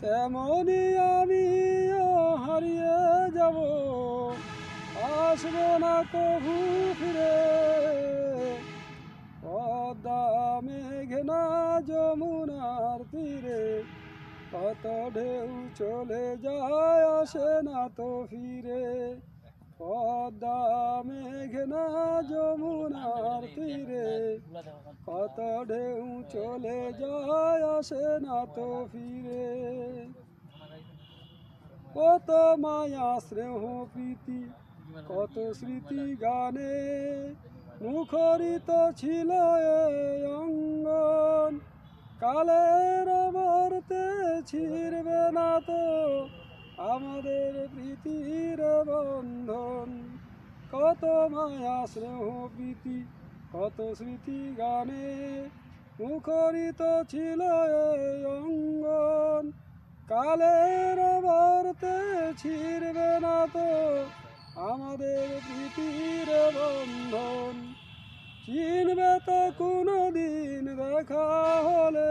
তেমনি আমি হারিয়ে যাব। আসব না কভু ফিরে। পদ্মা মেঘনা যমুনার তীরে। কত ঢেউ চলে যায়, আসে না তো ফিরে। পদ্মা মেঘনা যমুনার তীরে, কত ঢেউ চলে যায় আসে না তো ফিরে। কত মায়া, স্নেহ, প্রীতি, কত স্মৃতি গানে মুখরিত ছিল অঙ্গন। কালের বর্তে ছিড়বে না তো আমাদের প্রীতির বন্ধন, কত মায়া, স্নেহ, প্রীতি, কত স্মৃতি গানে মুখরিত ছিল এই অঙ্গন। কালের বর্তে ছিড়বে না তো আমাদের প্রীতির বন্ধন। চিনবে তো কোনো দিন দেখা হলে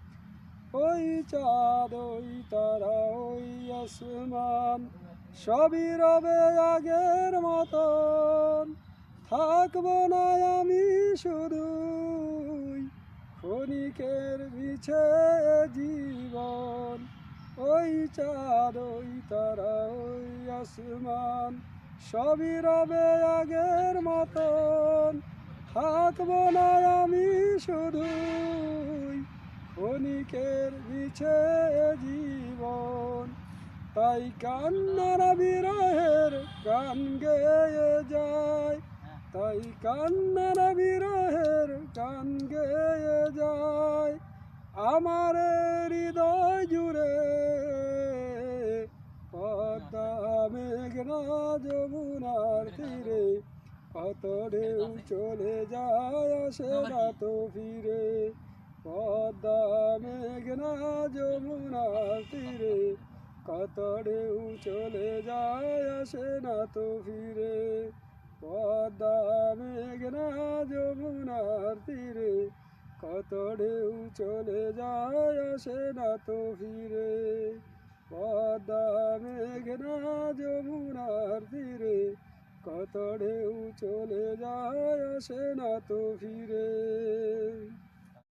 ওই চাঁদ, ওই তারা, ওই আসমান, সবই রবে আগের মতন। থাকব না আমি শুধুই ক্ষণিকের বিছে জীবন। ওই চাঁদ, ওই তারা, ওই আসমান, সবই রবে আগের মতন। থাকব না আমি শুধুই ক্ষণিকের বিছে জীবন। তাই কান্নারা বিরহের গান গেয়ে যায়। তাই কান্নারা বিরহের গান গেয়ে যায়। আমার হৃদয় জুড়ে পদ্মা মেঘনা যমুনার তীরে কত ঢেউ চলে যায় আসে না তো ফিরে। পদ্মা মেঘনা যমুনার তীরে কত ঢেউ চলে যায় আসে না তো ফিরে। পদ্মা মেঘনা যমুনার তীরে কত ঢেউ চলে যায় আসে না তো ফিরে। পদ্মা মেঘনা যমুনার তীরে কত ঢেউ চলে যায় আসে না তো ফিরে।